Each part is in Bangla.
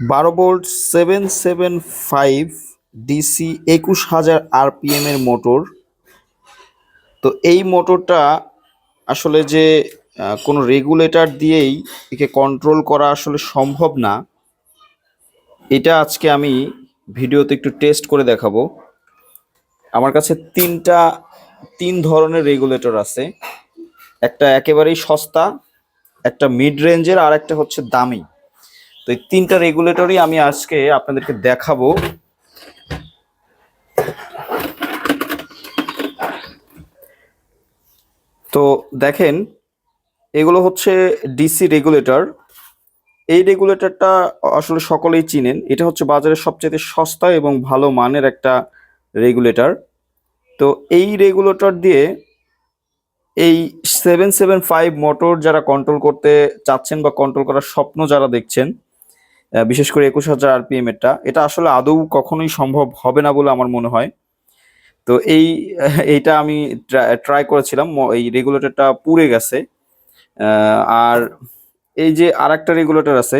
বারো volt seven seven five DC একুশ হাজার আরপিএম এর মোটর। তো এই মোটরটা আসলে যে কোনো রেগুলেটর দিয়েই একে কন্ট্রোল করা আসলে সম্ভব না। এটা আজকে আমি ভিডিওতে একটু টেস্ট করে দেখাবো। আমার কাছে তিনটা, তিন ধরনের রেগুলেটর আছে। একটা একেবারেই সস্তা, একটা মিড রেঞ্জের আর একটা হচ্ছে দামি। তো এই তিনটা রেগুলেটরই আমি আজকে আপনাদেরকে দেখাবো। তো দেখেন, এগুলো হচ্ছে ডিসি রেগুলেটর এই রেগুলেটরটা আসলে সকলেই চিনেন। এটা হচ্ছে বাজারের সবচেয়ে সস্তা এবং ভালো মানের একটা রেগুলেটর তো এই রেগুলেটর দিয়ে এই সেভেন সেভেন ফাইভ মোটর যারা কন্ট্রোল করতে চাচ্ছেন বা কন্ট্রোল করার স্বপ্ন যারা দেখছেন বিশেষ করে একুশ হাজার আরপিএম এরটা। এটা আসলে আদৌ কখনোই সম্ভব হবে না বলে আমার মনে হয়। তো এই, এইটা আমি ট্রাই করেছিলাম। এই রেগুলেটরটা পুড়ে গেছে। আর এই যে আর একটা রেগুলেটর আছে,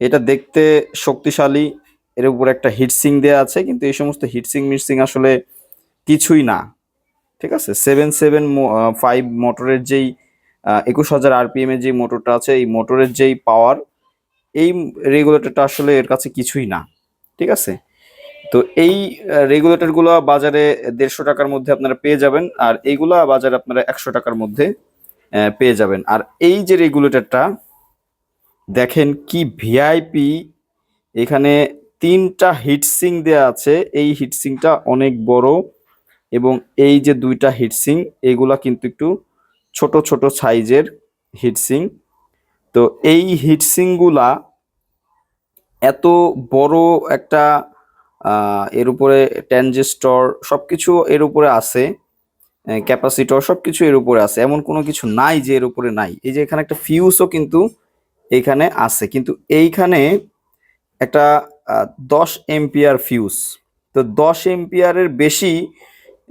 এটা দেখতে শক্তিশালী। এর উপর একটা হিটসিং দেওয়া আছে, কিন্তু এই সমস্ত হিটসিং মিটসিং আসলে কিছুই না। ঠিক আছে? সেভেন সেভেন ফাইভ মোটরের যেই একুশ হাজার আরপিএম এর যে মোটরটা আছে, এই মোটরের যেই পাওয়ার এই রেগুলেটরটা আসলে এর কাছে কিছুই না, ঠিক আছে? তো এই রেগুলেটরগুলো বাজারে দেড়শো টাকার মধ্যে আপনারা পেয়ে যাবেন, আর এইগুলা বাজারে আপনারা একশো টাকার মধ্যে পেয়ে যাবেন। আর এই যে রেগুলেটরটা দেখেন কি ভিআইপি এখানে তিনটা হিটসিং দেয়া আছে। এই হিটসিংটা অনেক বড় এবং এই যে দুইটা হিটসিং এগুলা কিন্তু একটু ছোট ছোট সাইজের হিটসিং তো এই হিটসিংগুলা এত বড় একটা এর উপরে ট্যানজেস্টর সব কিছু এর উপরে আছে ক্যাপাসিটর সব কিছু এর উপরে আছে, এমন কোনো কিছু নাই যে এর উপরে নাই। এই যে এখানে একটা ফিউজও কিন্তু এইখানে আছে, কিন্তু এইখানে একটা দশ এম্পিয়ার ফিউজ তো দশ এম্পিয়ারের বেশি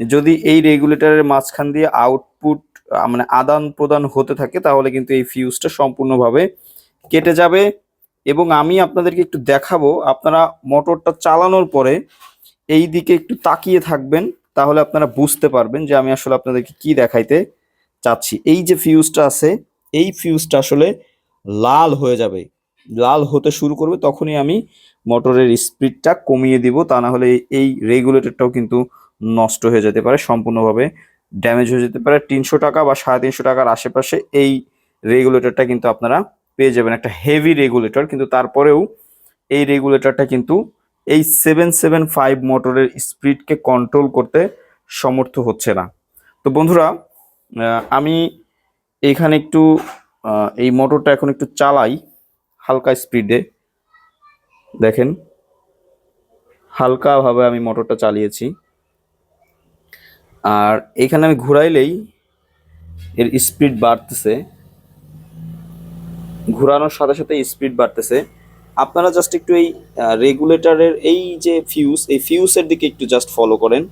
যদি এই রেগুলেটরের মাঝখান দিয়ে আউটপুট মানে আদান প্রদান হতে থাকে, তাহলে কিন্তু এই ফিউজটা সম্পূর্ণভাবে কেটে যাবে। এবং আমি আপনাদেরকে একটু দেখাবো, আপনারা মোটরটা চালানোর পরে এই দিকে একটু তাকিয়ে থাকবেন, তাহলে আপনারা বুঝতে পারবেন যে আমি আসলে আপনাদেরকে কি দেখাইতে চাচ্ছি। এই যে ফিউজটা আছে, এই ফিউজটা আসলে লাল হয়ে যাবে। লাল হতে শুরু করবে, তখনই আমি মোটরের স্পিডটা কমিয়ে দিব, তা না হলে এই- রেগুলেটরটাও কিন্তু নষ্ট হয়ে যেতে পারে, সম্পূর্ণভাবে ড্যামেজ হয়ে যেতে পারে। তিনশো টাকা বা সাড়ে তিনশো টাকার আশেপাশে এই রেগুলেটরটা কিন্তু আপনারা পেয়ে যাবেন। একটা হেভি রেগুলেটর কিন্তু তারপরেও এই রেগুলেটরটা কিন্তু এই সেভেন সেভেন ফাইভ মোটরের স্পিডকে কন্ট্রোল করতে সমর্থ হচ্ছে না। তো বন্ধুরা আমি এখানে একটু এই মোটরটা এখন একটু চালাই হালকা স্পিডে দেখেন, হালকাভাবে আমি মোটরটা চালিয়েছি। আর এখানে আমি ঘুরাইলেই এর স্পিড বাড়তেছে। ঘোরানোর সাথে সাথে স্পিড বাড়তেছে। আপনারা জাস্ট একটু এই রেগুলেটরের এই যে ফিউজ এই ফিউজের দিকে একটু জাস্ট ফলো করেন।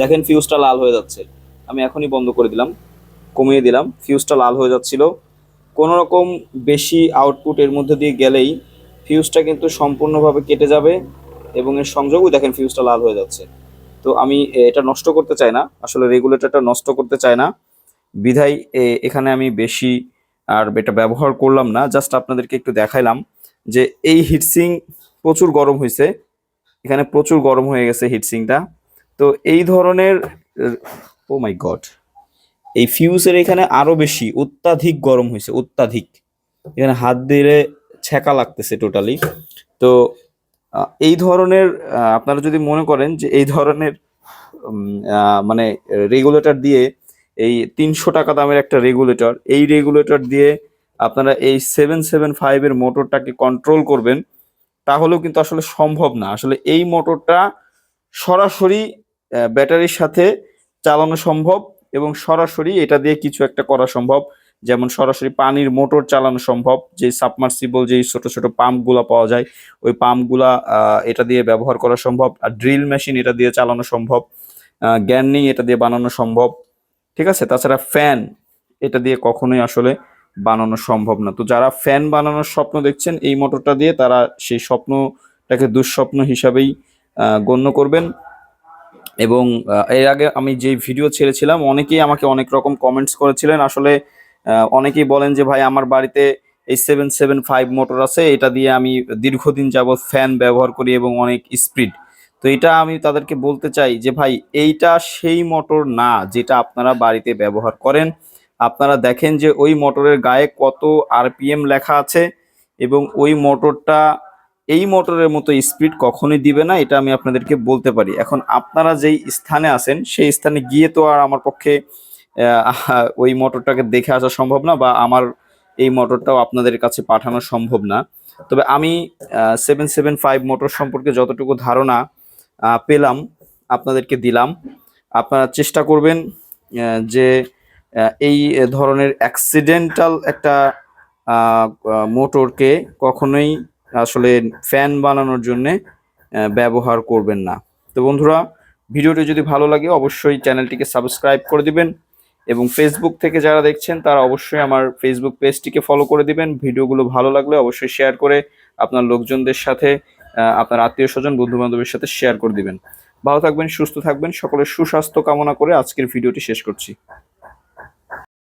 দেখেন ফিউজটা লাল হয়ে যাচ্ছে। আমি এখনই বন্ধ করে দিলাম। কমিয়ে দিলাম। ফিউজটা লাল হয়ে যাচ্ছিল। কোনো রকম বেশি আউটপুট এর মধ্যে দিয়ে গেলেই ফিউজটা কিন্তু সম্পূর্ণভাবে কেটে যাবে এবং এর সংযোগও দেখেন ফিউজটা লাল হয়ে যাচ্ছে। তো আমি এটা নষ্ট করতে চাই না, আসলে রেগুলেটরটা নষ্ট করতে চাই না। বিধায় এ- এখানে আমি বেশি আর এটা ব্যবহার করলাম না জাস্ট আপনাদেরকে একটু দেখাইলাম যে এই হিটসিং প্রচুর গরম হয়েছে এখানে প্রচুর গরম হয়ে গেছে হিটসিংটা তো এই ধরনের, ও মাই গড এই ফিউজের এখানে আরও বেশি, অত্যাধিক গরম হয়েছে, অত্যাধিক। এখানে হাত দিলে ছ্যাঁকা লাগতেছে টোটালি তো এই ধরনের আপনারা যদি মনে করেন যে এই ধরনের মানে রেগুলেটর দিয়ে এই তিনশো টাকা দামের একটা রেগুলেটর এই রেগুলেটর দিয়ে আপনারা এই সেভেন সেভেন ফাইভের মোটরটাকে কন্ট্রোল করবেন, তাহলেও কিন্তু আসলে সম্ভব না। আসলে এই মোটরটা সরাসরি ব্যাটারির সাথে চালানো সম্ভব। এবং সরাসরি এটা দিয়ে কিছু একটা করা সম্ভব। যেমন সরাসরি পানির মোটর চালানো সম্ভব, যে সাবমার্সিবল যে ছোট ছোট পাম্পগুলো পাওয়া যায়, ওই পাম্পগুলা এটা দিয়ে ব্যবহার করা সম্ভব। আর ড্রিল মেশিন এটা দিয়ে চালানো সম্ভব। নেই এটা দিয়ে বানানো সম্ভব। ঠিক আছে? তাছাড়া ফ্যান এটা দিয়ে কখনোই আসলে বানানো সম্ভব না। তো যারা ফ্যান বানানোর স্বপ্ন দেখছেন, এই মোটরটা দিয়ে তারা সেই স্বপ্নটাকে দুঃস্বপ্ন হিসাবেই গণ্য করবেন। এবং এর আগে আমি যে ভিডিও ছেড়েছিলাম, অনেকেই আমাকে অনেক রকম কমেন্টস করেছিলেন। আসলে অনেকেই বলেন যে, ভাই, আমার বাড়িতে এই সেভেন সেভেন ফাইভ মোটর আছে। এটা দিয়ে আমি দীর্ঘদিন যাবৎ ফ্যান ব্যবহার করি এবং অনেক স্পিড তো এটা আমি তাদেরকে বলতে চাই যে, ভাই, এইটা সেই মোটর না যেটা আপনারা বাড়িতে ব্যবহার করেন। আপনারা দেখেন যে, ওই মোটরের গায়ে কত আরপিএম লেখা আছে এবং ওই মোটরটা এই মোটরের মতো স্পিড কখনোই দিবে না, এটা আমি আপনাদেরকে বলতে পারি। এখন আপনারা যেই স্থানে আছেন, সেই স্থানে গিয়ে তো আর আমার পক্ষে ওই মোটরটাকে দেখে আসা সম্ভব না বা আমার এই মোটরটাও আপনাদের কাছে পাঠানো সম্ভব না। তবে আমি সেভেন সেভেন ফাইভ মোটর সম্পর্কে যতটুকু ধারণা পেলাম, আপনাদেরকে দিলাম। আপনারা চেষ্টা করবেন যে এই ধরনের অ্যাক্সিডেন্টাল একটা মোটরকে কখনোই আসলে ফ্যান বানানোর জন্যে ব্যবহার করবেন না। তো বন্ধুরা, ভিডিওটি যদি ভালো লাগে, অবশ্যই চ্যানেলটিকে সাবস্ক্রাইব করে দিবেন এবং ফেসবুক থেকে যারা দেখছেন, তারা অবশ্যই আমার ফেসবুক পেজটিকে ফলো করে দিবেন। ভিডিওগুলো ভালো লাগলে অবশ্যই শেয়ার করে আপনার লোকজনদের সাথে আপনার আত্মীয় স্বজন বন্ধু বান্ধবের সাথে শেয়ার করে দিবেন। ভালো থাকবেন, সুস্থ থাকবেন, সকলের সুস্বাস্থ্য কামনা করে আজকের ভিডিওটি শেষ করছি।